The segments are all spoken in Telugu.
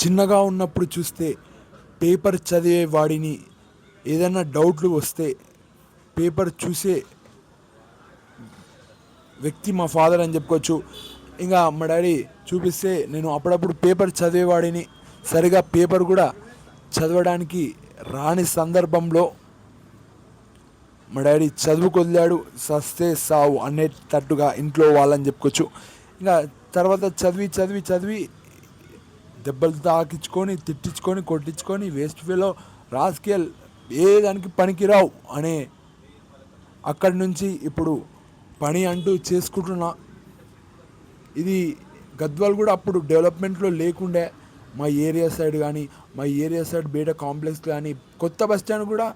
చిన్నగా ఉన్నప్పుడు చూస్తే పేపర్ చదివే వాడిని ఏదైనా డౌట్లు వస్తే పేపర్ చూసే వ్యక్తి మా ఫాదర్ అని చెప్పుకోవచ్చు. ఇంకా మా డాడీ చూపిస్తే నేను అప్పుడప్పుడు పేపర్ చదివేవాడిని సరిగా పేపర్ కూడా చదవడానికి రాని సందర్భంలో మా డాడీ చదువుకొదిలాడు సస్తే సావు అనేటట్టుగా ఇంట్లో వాళ్ళని చెప్పుకోవచ్చు. ఇంకా తర్వాత చదివి చదివి చదివి దెబ్బలు తాకించుకొని తిట్టించుకొని కొట్టించుకొని వేస్ట్ ఫీలో రాస్కెల్ ఏ దానికి పనికిరావు అనే అక్కడి నుంచి ఇప్పుడు పని అంటూ చేసుకుంటున్నా. ఇది గద్వాల్ కూడా అప్పుడు డెవలప్మెంట్లో లేకుండే. మా ఏరియా సైడ్ కానీ మా ఏరియా సైడ్ బేట కాంప్లెక్స్ కానీ కొత్త బస్ స్టాండ్ కూడా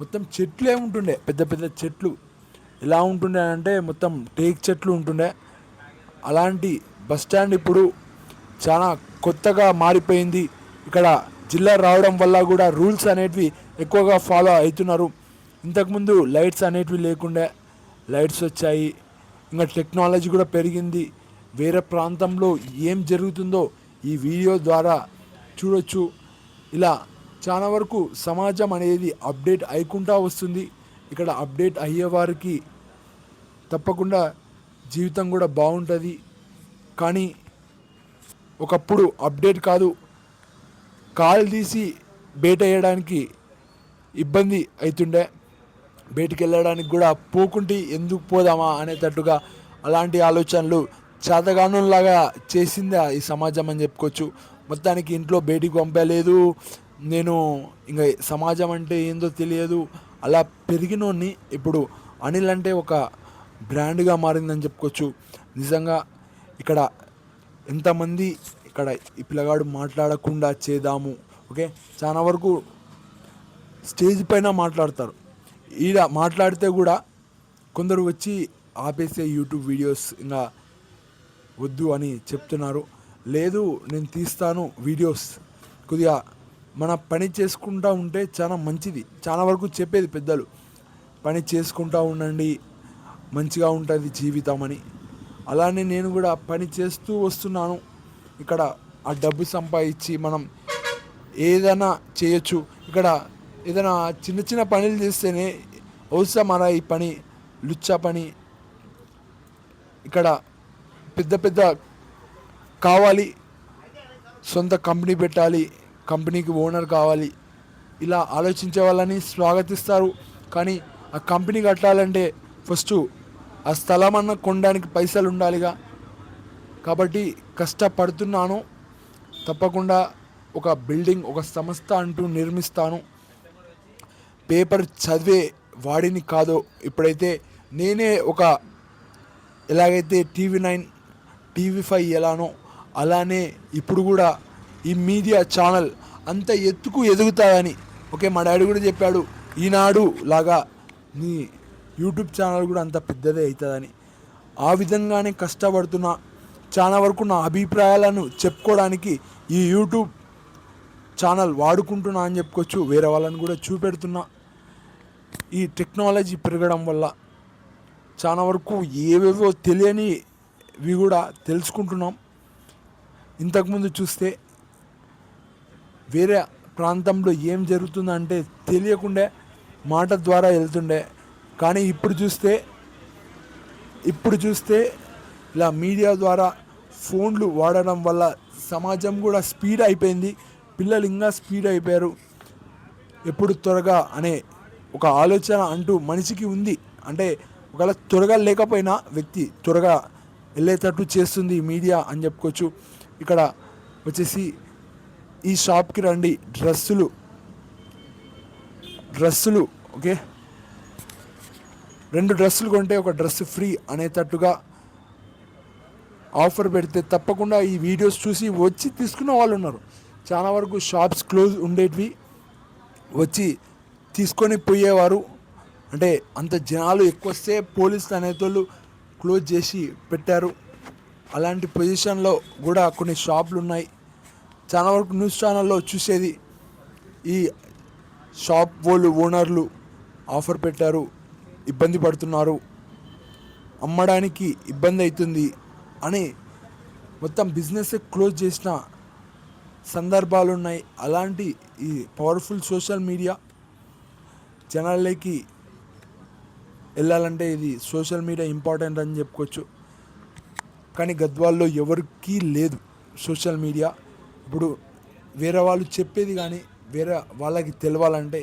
మొత్తం చెట్లే ఉంటుండే పెద్ద పెద్ద చెట్లు. ఎలా ఉంటుండే అంటే మొత్తం టేక్ చెట్లు ఉంటుండే. అలాంటి బస్ స్టాండ్ ఇప్పుడు చాలా కొత్తగా మారిపోయింది. ఇక్కడ జిల్లా రావడం వల్ల కూడా రూల్స్ అనేటివి ఎక్కువగా ఫాలో అవుతున్నారు. ఇంతకుముందు లైట్స్ అనేటివి లేకుండా లైట్స్ వచ్చాయి. ఇంకా టెక్నాలజీ కూడా పెరిగింది. వేరే ప్రాంతంలో ఏం జరుగుతుందో ఈ వీడియో ద్వారా చూడొచ్చు. ఇలా చాలా వరకు సమాజం అనేది అప్డేట్ అయ్యకుండా వస్తుంది. ఇక్కడ అప్డేట్ అయ్యేవారికి తప్పకుండా జీవితం కూడా బాగుంటుంది. కానీ ఒకప్పుడు అప్డేట్ కాదు. కాలు తీసి బయట వేయడానికి ఇబ్బంది అవుతుండే బయటికి వెళ్ళడానికి కూడా పోకుంటే ఎందుకు పోదామా అనేటట్టుగా అలాంటి ఆలోచనలు చేతగానులాగా చేసిందా ఈ సమాజం అని చెప్పుకోవచ్చు. మొత్తానికి ఇంట్లో బయటికి పంపలేదు. నేను ఇంకా సమాజం అంటే ఏందో తెలియదు. అలా పెరిగినోడిని ఇప్పుడు అనిల్ అంటే ఒక బ్రాండ్గా మారిందని చెప్పుకోవచ్చు. నిజంగా ఇక్కడ ఎంతమంది ఇక్కడ ఈ పిల్లగాడు మాట్లాడకుండా చేద్దాము ఓకే? చాలా వరకు స్టేజ్ పైన మాట్లాడతారు. ఈడ మాట్లాడితే కూడా కొందరు వచ్చి ఆపేసే యూట్యూబ్ వీడియోస్ ఇంకా వద్దు అని చెప్తున్నారు. లేదు నేను తీస్తాను వీడియోస్. కొద్దిగా మన పని చేసుకుంటూ ఉంటే చాలా మంచిది. చాలా వరకు చెప్పేది పెద్దలు. పని చేసుకుంటూ ఉండండి మంచిగా ఉంటుంది జీవితం అని. అలానే నేను కూడా పని చేస్తూ వస్తున్నాను. ఇక్కడ ఆ డబ్బు సంపాదించి మనం ఏదైనా చేయొచ్చు. ఇక్కడ ఏదైనా చిన్న చిన్న పనులు చేస్తేనే అవసరమరా ఈ పని లుచ్చా పని ఇక్కడ పెద్ద పెద్ద కావాలి. సొంత కంపెనీ పెట్టాలి కంపెనీకి ఓనర్ కావాలి. ఇలా ఆలోచించే వాళ్ళని స్వాగతిస్తారు. కానీ ఆ కంపెనీ కట్టాలంటే ఫస్ట్ ఆ స్థలం అన్న కొనడానికి పైసలు ఉండాలిగా. కాబట్టి కష్టపడుతున్నాను. తప్పకుండా ఒక బిల్డింగ్ ఒక సంస్థ అంటూ నిర్మిస్తాను. పేపర్ చదివే వాడిని కాదో. ఇప్పుడైతే నేనే ఒక ఎలాగైతే టీవీ నైన్ టీవీ ఫైవ్ ఎలానో అలానే ఇప్పుడు కూడా ఈ మీడియా ఛానల్ అంత ఎత్తుకు ఎదుగుతాయని ఓకే మా డాడీ కూడా చెప్పాడు. ఈనాడు లాగా నీ యూట్యూబ్ ఛానల్ కూడా అంత పెద్దదే అవుతుందని. ఆ విధంగానే కష్టపడుతున్న చాలా వరకు నా అభిప్రాయాలను చెప్పుకోవడానికి ఈ యూట్యూబ్ ఛానల్ వాడుకుంటున్నా అని చెప్పుకోవచ్చు. వేరే వాళ్ళని కూడా చూపెడుతున్నా. ఈ టెక్నాలజీ పెరగడం వల్ల చాలా వరకు ఏవేవో తెలియనివి కూడా తెలుసుకుంటున్నాం. ఇంతకుముందు చూస్తే వేరే ప్రాంతంలో ఏం జరుగుతుందంటే తెలియకుండే మాట ద్వారా వెళ్తుండే కానీ ఇప్పుడు చూస్తే ఇప్పుడు చూస్తే ఇలా మీడియా ద్వారా ఫోన్లు వాడడం వల్ల సమాజం కూడా స్పీడ్ అయిపోయింది. పిల్లలు ఇంకా స్పీడ్ అయిపోయారు. ఎప్పుడు త్వరగా అనే ఒక ఆలోచన అంటూ మనిషికి ఉంది. అంటే ఒకవేళ త్వరగా లేకపోయినా వ్యక్తి త్వరగా వెళ్ళేటట్టు చేస్తుంది మీడియా అని చెప్పుకోవచ్చు. ఇక్కడ వచ్చేసి ఈ షాప్కి రండి. డ్రెస్సులు డ్రెస్సులు ఓకే? రెండు డ్రెస్సులు కొంటే ఒక డ్రెస్ ఫ్రీ అనేటట్టుగా ఆఫర్ పెడితే తప్పకుండా ఈ వీడియోస్ చూసి వచ్చి తీసుకున్న వాళ్ళు ఉన్నారు. చాలా వరకు షాప్స్ క్లోజ్ ఉండేటివి. వచ్చి తీసుకొని పోయేవారు. అంటే అంత జనాలు ఎక్కువ వస్తే పోలీసులు అనేటోళ్ళు క్లోజ్ చేసి పెట్టారు. అలాంటి పొజిషన్లో కూడా కొన్ని షాపులు ఉన్నాయి. చాలా వరకు న్యూస్ ఛానల్లో చూసేది. ఈ షాప్ వాళ్ళు ఓనర్లు ఆఫర్ పెట్టారు. ఇబ్బంది పడుతున్నారు. అమ్మడానికి ఇబ్బంది అవుతుంది అని మొత్తం బిజినెస్ క్లోజ్ చేసిన సందర్భాలు ఉన్నాయి. అలాంటి ఈ పవర్ఫుల్ సోషల్ మీడియా జనాలకి వెళ్ళాలంటే ఇది సోషల్ మీడియా ఇంపార్టెంట్ అని చెప్పుకోవచ్చు. కానీ గద్వాల్లో ఎవరికీ లేదు సోషల్ మీడియా. ఇప్పుడు వేరే వాళ్ళు చెప్పేది కానీ వేరే వాళ్ళకి తెలవాలంటే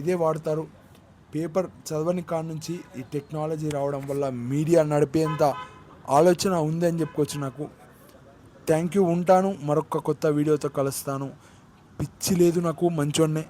ఇదే వాడతారు. పేపర్ చదవని కాడ నుంచి ఈ టెక్నాలజీ రావడం వల్ల మీడియా నడిపేంత ఆలోచన ఉందని చెప్పుకోవచ్చు నాకు. థ్యాంక్ యూ ఉంటాను. మరొక కొత్త వీడియోతో కలుస్తాను. పిచ్చి లేదు నాకు మంచోన్నే